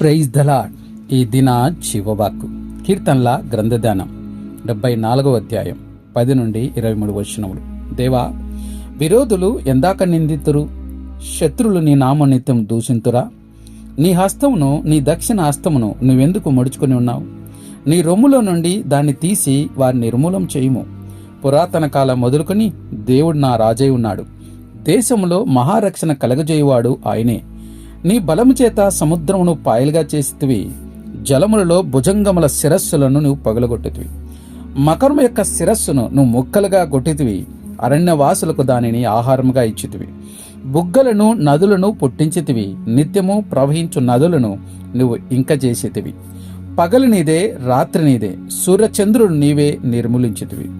Praise the Lord ఈ దిన శివవాక్కు. కీర్తనల గ్రంథదానం డెబ్బై నాలుగవ అధ్యాయం పది నుండి ఇరవై మూడు వచనములు. దేవా విరోధులు ఎందాక నిందితురు శత్రులు నీ నామనిత్యం దూషింతురా? నీ హస్తమును నీ దక్షిణ హస్తమును నువ్వెందుకు ముడుచుకుని ఉన్నావు? నీ రొమ్ములో నుండి దాన్ని తీసి వారిని నిర్మూలం చేయుము. పురాతన కాలం మొదలుకొని దేవుడు నా రాజై ఉన్నాడు. దేశంలో మహారక్షణ కలగజేయువాడు ఆయనే. నీ బలము చేత సముద్రమును పాయలుగా చేసితివి. జలములలో భుజంగముల శిరస్సులను నువ్వు పగలగొట్టితివి. మకరము యొక్క శిరస్సును నువ్వు ముక్కలుగా కొట్టితివి అరణ్యవాసులకు దానిని ఆహారముగా ఇచ్చితివి. బుగ్గలను నదులను పుట్టించితివి. నిత్యము ప్రవహించు నదులను నువ్వు ఇంక చేసేతివి. పగలు నీదే రాత్రి నీదే. సూర్యచంద్రుడు నీవే నిర్మూలించితివి.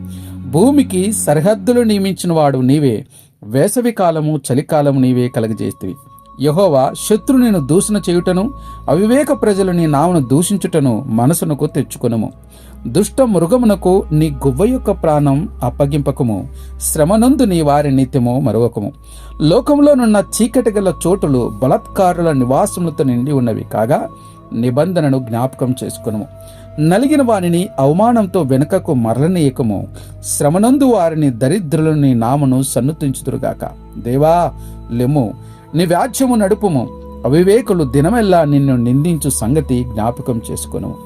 భూమికి సరిహద్దులు నియమించిన వాడు నీవే. వేసవి కాలము చలికాలము నీవే కలగజేస్తివి. యహోవా శత్రునిను దూషణ చేయుటను అవివేక ప్రజలు నీ నామను దూషించుటను మనసునకు తెచ్చుకొనుము. దుష్ట మృగమునకు నీ గువ్వ యొక్క ప్రాణం అప్పగింపకము. శ్రమనందు నీ వారి నిత్యము మరొకము లోకంలోనున్న చీకటి గల చోటులు బలత్కారుల నివాసములతో నిండి ఉన్నవి కాగా నిబంధనను జ్ఞాపకం చేసుకునుము. నలిగిన వారిని అవమానంతో వెనుకకు మరలనీయకము. శ్రమనందు వారిని దరిద్రులని నీ నామను సన్నుతించుదురుగాక. దేవా లెము నీ వ్యాజ్యము నడుపుము. అవివేకులు దినమెల్లా నిన్ను నిందించు సంగతి జ్ఞాపకం చేసుకును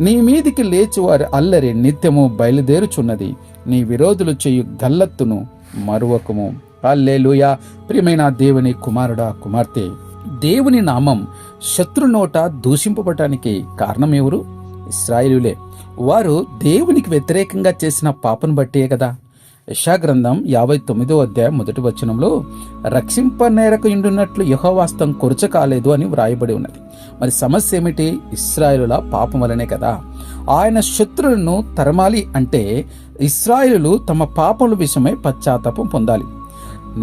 నీ మీదికి లేచివారి అల్లరి నిత్యము బయలుదేరుచున్నది. నీ విరోధులు చేయు గల్లత్తును మరువకము. అల్లేలుయా ప్రియమైన దేవుని కుమారుడా కుమార్తె దేవుని నామం శత్రు నోట దూషింపబడటానికి కారణం ఎవరు? ఇస్రాయిలులే వారు దేవునికి వ్యతిరేకంగా చేసిన పాపను బట్టే కదా. యశాగ్రంథం యాభై తొమ్మిదో అధ్యాయం మొదటి వచనంలో రక్షింపనేరకు ఇండున్నట్లు యహోవాస్తం కొరచ కాలేదు అని వ్రాయబడి ఉన్నది. మరి సమస్య ఏమిటి? ఇస్రాయిలుల పాపం వలనే కదా. ఆయన శత్రులను తరమాలి అంటే ఇస్రాయిలు తమ పాపముల విషయమై పశ్చాత్తాపం పొందాలి.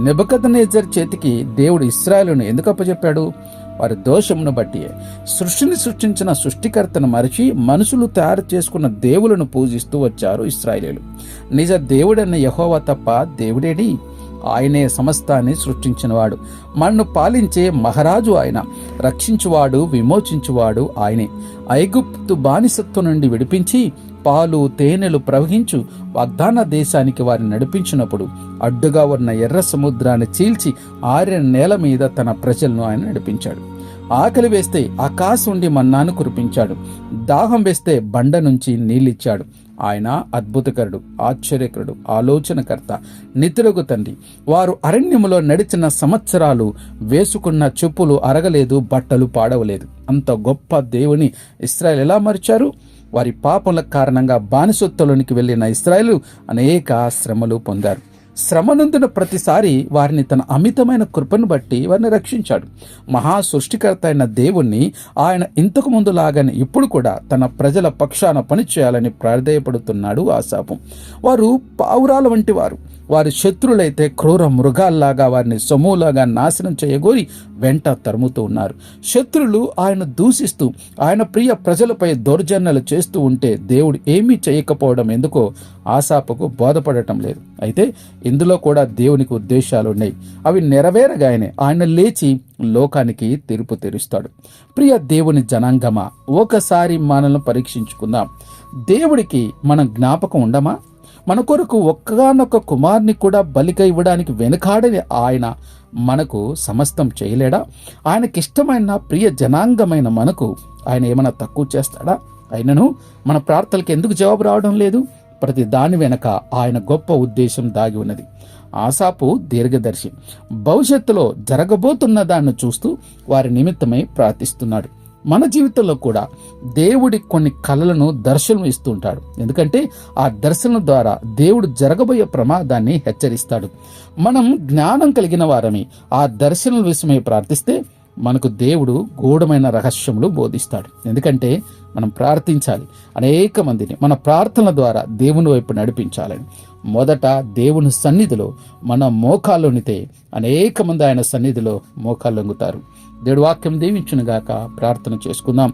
నెబకదనేజర్ చేతికి దేవుడు ఇస్రాయలును ఎందుకు అప్పచెప్పాడు వారి దోషమును బట్టి సృష్టిని సృష్టించిన సృష్టికర్తను మరిచి మనుషులు తయారు చేసుకున్న దేవులను పూజిస్తూ వచ్చారు ఇస్రాయేలీలు. నిజ దేవుడన్న యహోవ తప్ప దేవుడేడి ఆయనే సమస్తాన్ని సృష్టించినవాడు. మన్ను పాలించే మహారాజు ఆయన. రక్షించువాడు విమోచించువాడు ఆయనే. ఐగుప్తు బానిసత్వం నుండి విడిపించి పాలు తేనెలు ప్రవహించు వాగ్దాన దేశానికి వారిని నడిపించినప్పుడు అడ్డుగా ఉన్న ఎర్ర సముద్రాన్ని చీల్చి ఆరిన నేల మీద తన ప్రజలను ఆయన నడిపించాడు. ఆకలి వేస్తే ఆకాశం ఉండి మన్నాను కురిపించాడు. దాహం వేస్తే బండ నుంచి నీళ్ళిచ్చాడు ఆయన అద్భుతకరుడు ఆశ్చర్యకరుడు ఆలోచనకర్త నిధులకు తండ్రి. వారు అరణ్యములో నడిచిన సంవత్సరాలు వేసుకున్న చెప్పులు అరగలేదు బట్టలు పాడవలేదు. అంత గొప్ప దేవుని ఇస్రాయల్ ఎలా మరిచారు? వారి పాపముల కారణంగా బానిసత్వలోనికి వెళ్ళిన ఇస్రాయలు అనేక శ్రమలు పొందారు. శ్రమనందున ప్రతిసారి వారిని తన అమితమైన కృపను బట్టి వారిని రక్షించాడు. మహా సృష్టికర్త అయిన దేవుణ్ణి ఆయన ఇంతకు ముందు లాగానే ఇప్పుడు కూడా తన ప్రజల పక్షాన పనిచేయాలని ప్రార్థయపడుతున్నాడు ఆశాపం. వారు పావురాల వంటి వారు. వారి శత్రులైతే క్రూర మృగాల్లాగా వారిని సమూలాగా నాశనం చేయగోరి వెంట తరుముతూ ఉన్నారు. శత్రులు ఆయన దూషిస్తూ ఆయన ప్రియ ప్రజలపై దౌర్జన్యాలు చేస్తూ ఉంటే దేవుడు ఏమీ చేయకపోవడం ఎందుకో ఆశాపకు బోధపడటం లేదు. అయితే ఇందులో కూడా దేవునికి ఉద్దేశాలు ఉన్నాయి. అవి నెరవేరగానే ఆయన లేచి లోకానికి తీర్పు తెరుస్తాడు. ప్రియ దేవుని జనాంగమా ఒకసారి మనల్ని పరీక్షించుకుందాం. దేవుడికి మనం జ్ఞాపకం ఉండమా? మన కొరకు ఒక్కగానొక్క కుమార్ని కూడా బలిక ఇవ్వడానికి వెనుకాడని ఆయన మనకు సమస్తం చేయలేడా? ఆయనకిష్టమైన ప్రియ జనాంగమైన మనకు ఆయన ఏమైనా తక్కువ చేస్తాడా? అయినను మన ప్రార్థనలకు ఎందుకు జవాబు రావడం లేదు? ప్రతి దాని వెనక ఆయన గొప్ప ఉద్దేశం దాగి ఉన్నది. ఆశాపు దీర్ఘదర్శి భవిష్యత్తులో జరగబోతున్న దాన్ని చూస్తూ వారి నిమిత్తమై ప్రార్థిస్తున్నాడు. మన జీవితంలో కూడా దేవుడి కొన్ని కళలను దర్శనం ఇస్తూ ఉంటాడు. ఎందుకంటే ఆ దర్శనం ద్వారా దేవుడు జరగబోయే ప్రమాదాన్ని హెచ్చరిస్తాడు. మనం జ్ఞానం కలిగిన వారని ఆ దర్శనం విషయమై ప్రార్థిస్తే మనకు దేవుడు గూఢమైన రహస్యములు బోధిస్తాడు. ఎందుకంటే మనం ప్రార్థించాలి. అనేక మందిని మన ప్రార్థనల ద్వారా దేవుని వైపు నడిపించాలని. మొదట దేవుని సన్నిధిలో మన మోకాళ్ళొనితే అనేక మంది ఆయన సన్నిధిలో మోకాళ్ళొంగుతారు. దేవుడు వాక్యం దీవించునుగాక. ప్రార్థన చేసుకుందాం.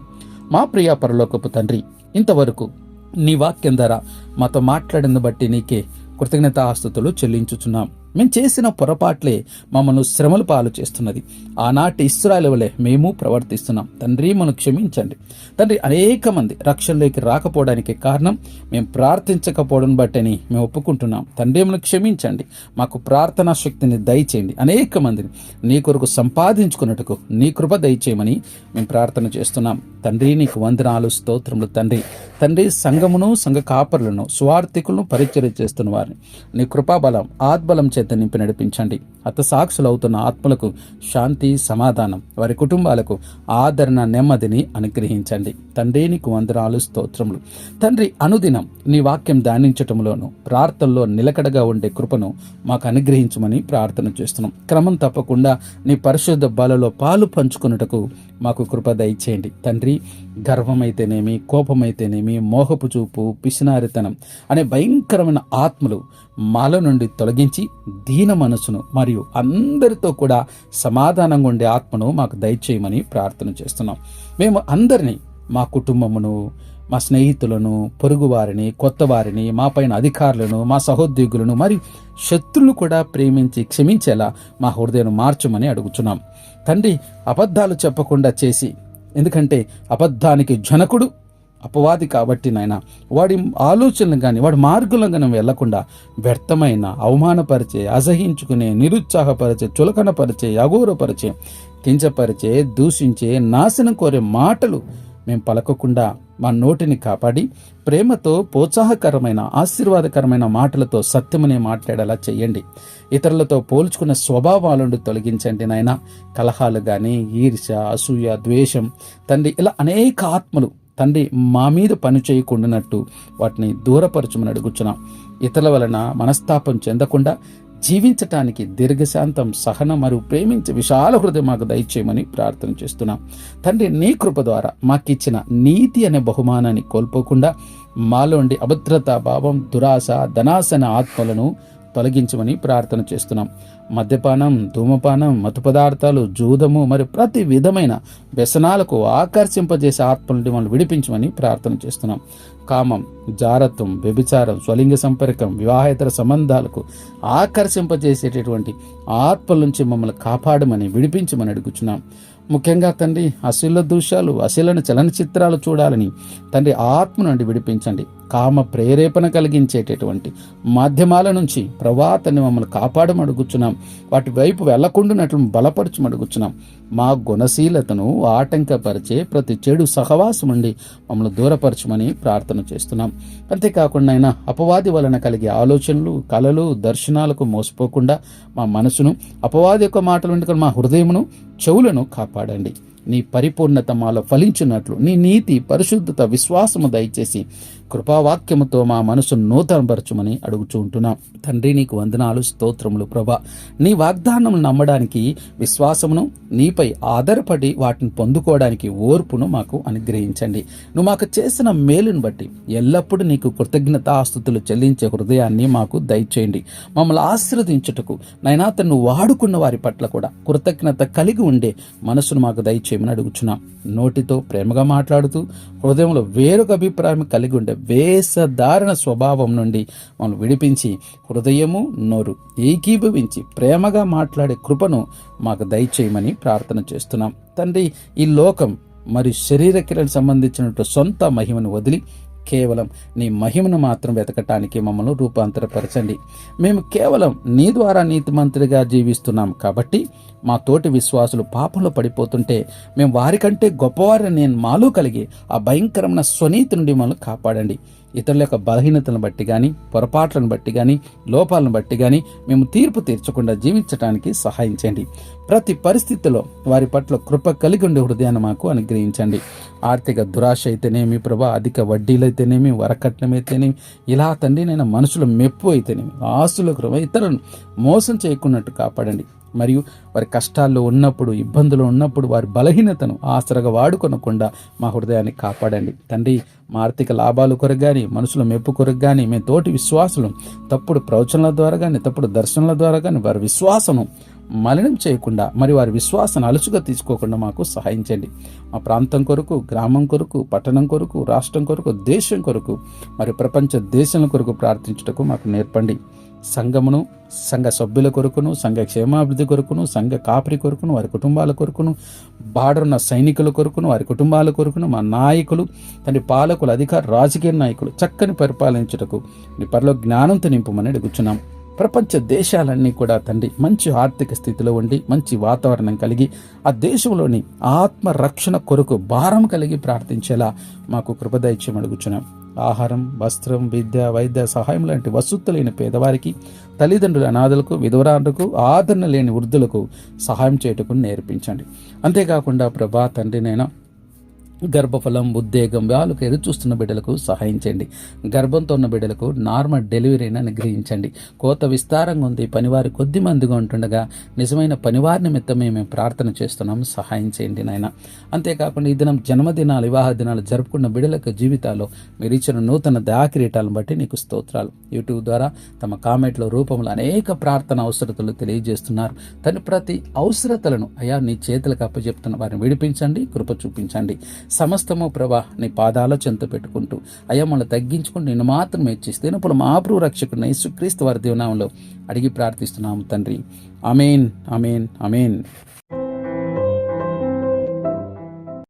మా ప్రియ పరలోకపు తండ్రి ఇంతవరకు నీ వాక్యం ద్వారా మాతో మాట్లాడిన బట్టి నీకే కృతజ్ఞతాస్తుతులు చెల్లించుచున్నాం. మేము చేసిన పొరపాట్లే మమ్మల్ని శ్రమలు పాలు చేస్తున్నది. ఆనాటి ఇస్రాయలవలే మేము ప్రవర్తిస్తున్నాం. తండ్రి మనం క్షమించండి. తండ్రి అనేక మంది రక్షణలోకి రాకపోవడానికి కారణం మేము ప్రార్థించకపోవడం బట్టని మేము ఒప్పుకుంటున్నాం. తండ్రి మనం క్షమించండి. మాకు ప్రార్థనా శక్తిని దయచేయండి. అనేక మందిని నీ కొరకు సంపాదించుకున్నట్టుకు నీ కృప దయచేయమని మేము ప్రార్థన చేస్తున్నాం. తండ్రి నీకు వందనాలు స్తోత్రములు తండ్రి. తండ్రి సంఘమును సంఘ కాపరులను స్వార్థికులను పరిచయం చేస్తున్న వారిని. నీ కృపాబలం ఆత్బలం చేత నింపి నడిపించండి. అత సాక్షులు అవుతున్న ఆత్మలకు శాంతి సమాధానం వారి కుటుంబాలకు ఆదరణ నెమ్మదిని అనుగ్రహించండి. తండ్రి నీకు వందనాలు స్తోత్రములు. తండ్రి అనుదినం నీ వాక్యం ధ్యానించటంలోను ప్రార్థనలో నిలకడగా ఉండే కృపను మాకు అనుగ్రహించమని ప్రార్థన చేస్తున్నాం. క్రమం తప్పకుండా నీ పరిశుద్ధ బలలో పాలు పంచుకున్నటకు మాకు కృప దయచేయండి. తండ్రి గర్వమైతేనేమి కోపమైతేనేమి మోహపు చూపు పిసినారితనం అనే భయంకరమైన ఆత్మలు మాల నుండి తొలగించి దీన మనసును మరియు అందరితో కూడా సమాధానంగా ఉండే ఆత్మను మాకు దయచేయమని ప్రార్థన చేస్తున్నాం. మేము అందరినీ మా కుటుంబమును మా స్నేహితులను పొరుగువారిని కొత్త వారిని మా పైన అధికారులను మా సహోద్యోగులను మరియు శత్రులను కూడా ప్రేమించి క్షమించేలా మా హృదయం మార్చమని అడుగుతున్నాం తండ్రి అబద్ధాలు చెప్పకుండా చేసి ఎందుకంటే అబద్ధానికి జనకుడు అపవాది కాబట్టి నాయన వాడి ఆలోచనలు కానీ వాడి మార్గంలో కానీ వెళ్ళకుండా వ్యర్థమైన అవమానపరిచే అసహించుకునే నిరుత్సాహపరిచే చులకనపరిచే అఘోరపరిచే కించపరిచే దూషించే నాశనం కోరే మాటలు మేము పలకకుండా మా నోటిని కాపాడి ప్రేమతో ప్రోత్సాహకరమైన ఆశీర్వాదకరమైన మాటలతో సత్యమనే మాట్లాడేలా చేయండి. ఇతరులతో పోల్చుకున్న స్వభావాలను తొలగించండి నాయన. కలహాలు కానీ ఈర్ష అసూయ ద్వేషం తండ్రి ఇలా అనేక ఆత్మలు తండ్రి మా మీద పని చేయకుండానట్టు వాటిని దూరపరచమని అడుగుచున్నాం. ఇతరుల వలన మనస్తాపం చెందకుండా జీవించటానికి దీర్ఘశాంతం సహనం మరియు ప్రేమించే విశాల హృదయం మాకు దయచేయమని ప్రార్థన చేస్తున్నాం. తండ్రి నీ కృప ద్వారా మాకిచ్చిన నీతి అనే బహుమానాన్ని కోల్పోకుండా మాలోండి అభద్రతా భావం దురాశ ధనాశన ఆత్మలను తొలగించమని ప్రార్థన చేస్తున్నాం. మద్యపానం ధూమపానం మత్తు పదార్థాలు జూదము మరియు ప్రతి విధమైన వ్యసనాలకు ఆకర్షింపజేసే ఆత్మ నుండి మనం విడిపించమని ప్రార్థన చేస్తున్నాం. కామం జారత్వం వ్యభిచారం స్వలింగ సంపర్కం వివాహేతర సంబంధాలకు ఆకర్షింపజేసేటటువంటి ఆత్మల నుంచి మమ్మల్ని కాపాడమని విడిపించమని అడుగుచున్నాం. ముఖ్యంగా తండ్రి అశీల దృశ్యాలు అశీలను చలనచిత్రాలు చూడాలని తండ్రి ఆత్మ నుండి విడిపించండి. కామ ప్రేరేపణ కలిగించేటటువంటి మాధ్యమాల నుంచి ప్రవాతని మమ్మల్ని కాపాడమడుగుచున్నాం వాటి వైపు వెళ్ళకుండానట్లు బలపరచమడుగుచున్నాం మా గుణశీలతను ఆటంకపరిచే ప్రతి చెడు సహవాసం నుండి మమ్మల్ని దూరపరచమని ప్రార్థన చేస్తున్నాం. అంతేకాకుండా అయినా అపవాది వలన కలిగే ఆలోచనలు కళలు దర్శనాలకు మోసపోకుండా మా మనసును అపవాది యొక్క మాటల నుండి మా హృదయమును చెవులను కాపాడండి. నీ పరిపూర్ణత మాలో ఫలించున్నట్లు నీ నీతి పరిశుద్ధత విశ్వాసము దయచేసి కృపావాక్యముతో మా మనసును నూతనపరచుమని అడుగుచూ ఉంటున్నాం. తండ్రి నీకు వందనాలు స్తోత్రములు ప్రభా. నీ వాగ్దానం నమ్మడానికి విశ్వాసమును నీపై ఆధారపడి వాటిని పొందుకోవడానికి ఓర్పును మాకు అనుగ్రహించండి. నువ్వు మాకు చేసిన మేలును బట్టి ఎల్లప్పుడూ నీకు కృతజ్ఞతాస్తుతులు చెల్లించే హృదయాన్ని మాకు దయచేయండి. మమ్మల్ని ఆశీర్వదించుటకు నైనా తను వాడుకున్న వారి పట్ల కూడా కృతజ్ఞత కలిగి ఉండే మనసును మాకు దయచేయమని అడుగుచున్నాం. నోటితో ప్రేమగా మాట్లాడుతూ హృదయంలో వేరొక అభిప్రాయం కలిగి ఉండే వేషధారణ స్వభావం నుండి మనం విడిపించి హృదయము నోరు ఏకీభవించి ప్రేమగా మాట్లాడే కృపను మాకు దయచేయమని ప్రార్థన చేస్తున్నాం. తండ్రి ఈ లోకం మరియు శరీర క్రియలకు సంబంధించినట్టు సొంత మహిమను వదిలి కేవలం నీ మహిమను మాత్రం వెతకటానికి మమ్మల్ని రూపాంతరపరచండి. మేము కేవలం నీ ద్వారా నీతిమంతుడిగా జీవిస్తున్నాం కాబట్టి మా తోటి విశ్వాసులు పాపంలో పడిపోతుంటే మేము వారికంటే గొప్పవారిని నేను మాలో కలిగి ఆ భయంకరమైన స్వనీతి నుండి మమ్మల్ని కాపాడండి. ఇతరుల యొక్క బలహీనతలను బట్టి కానీ పొరపాట్లను బట్టి కానీ లోపాలను బట్టి కానీ మేము తీర్పు తీర్చకుండా జీవించడానికి సహాయం చేయండి. ప్రతి పరిస్థితిలో వారి పట్ల కృప కలిగి ఉండే హృదయాన్ని మాకు అనుగ్రహించండి. ఆర్థిక దురాశ అయితేనేమి ప్రభా అధిక వడ్డీలు అయితేనేమి వరకట్నమైతేనేమి ఇలా తండ్రి నేను మనుషుల మెప్పు అయితేనేమి ఆస్తుల కృప ఇతరులను మోసం చేయకున్నట్టు కాపాడండి. మరియు వారి కష్టాల్లో ఉన్నప్పుడు ఇబ్బందులు ఉన్నప్పుడు వారి బలహీనతను ఆసరగా వాడుకొనకుండా మా హృదయాన్ని కాపాడండి. తండ్రి మా ఆర్థిక లాభాలు కొరకు కానీ మనుషుల మెప్పు కొరకు కానీ మేము తోటి విశ్వాసులు తప్పుడు ప్రవచనల ద్వారా కానీ తప్పుడు దర్శనాల ద్వారా కానీ వారి విశ్వాసను మలినం చేయకుండా మరి వారి విశ్వాసాన్ని అలుసుగా తీసుకోకుండా మాకు సహాయం చేయండి. మా ప్రాంతం కొరకు గ్రామం కొరకు పట్టణం కొరకు రాష్ట్రం కొరకు దేశం కొరకు మరి ప్రపంచ దేశం కొరకు ప్రార్థించుటకు మాకు నేర్పండి. సంఘమును సంఘ సభ్యుల కొరకును సంఘ క్షేమాభివృద్ధి కొరకును సంఘ కాపరి కొరకును వారి కుటుంబాల కొరకును బాడున్న సైనికుల కొరకును వారి కుటుంబాల కొరకును మా నాయకులు తండ్రి పాలకులు అధికార రాజకీయ నాయకులు చక్కని పరిపాలించుటకు నీ పరలో జ్ఞానంతో నింపమని అడుగుచున్నాం. ప్రపంచ దేశాలన్నీ కూడా తండ్రి మంచి ఆర్థిక స్థితిలో ఉండి మంచి వాతావరణం కలిగి ఆ దేశంలోని ఆత్మరక్షణ కొరకు భారం కలిగి ప్రార్థించేలా మాకు కృపదైత్యం అడుగుచున్నాం. ఆహారం వస్త్రం విద్య వైద్య సహాయం లాంటి వసతులు లేని పేదవారికి తల్లిదండ్రుల అనాథలకు విధవరాలకు ఆదరణ లేని వృద్ధులకు సహాయం చేయటకు నేర్పించండి. అంతేకాకుండా ప్రభా తండ్రినైనా గర్భఫలం ఉద్వేగం వాళ్ళకు ఎదురు చూస్తున్న బిడ్డలకు సహాయం చేయండి. గర్భంతో ఉన్న బిడ్డలకు నార్మల్ డెలివరీని అనుగ్రహించండి కోత విస్తారంగా ఉంది. పనివారి కొద్ది మందిగా ఉంటుండగా నిజమైన పనివారి నిమిత్తమే మేము ప్రార్థన చేస్తున్నాం. సహాయం చేయండి నాయన. అంతేకాకుండా ఈ దినం జన్మదినాలు వివాహ దినాలు జరుపుకున్న బిడ్డలకు జీవితాల్లో మీరు ఇచ్చిన నూతన దయాకిరీటాలను బట్టి నీకు స్తోత్రాలు. యూట్యూబ్ ద్వారా తమ కామెంట్ల రూపంలో అనేక ప్రార్థన అవసరతలు తెలియజేస్తున్నారు. తన ప్రతి అవసరతలను అయా నీ చేతులకు అప్పచెప్తున్న వారిని విడిపించండి కృప చూపించండి. సమస్తము ప్రభా నీ పాదాల చెంత పెట్టుకుంటూ అయ్యా మనం తగ్గించుకుని నిన్ను మాత్రం హెచ్చిస్తే ఇప్పుడు మా ప్రభు రక్షకుడు యేసుక్రీస్తు వారి దేవనామంలో అడిగి ప్రార్థిస్తున్నాము తండ్రి. అమేన్ అమేన్ అమేన్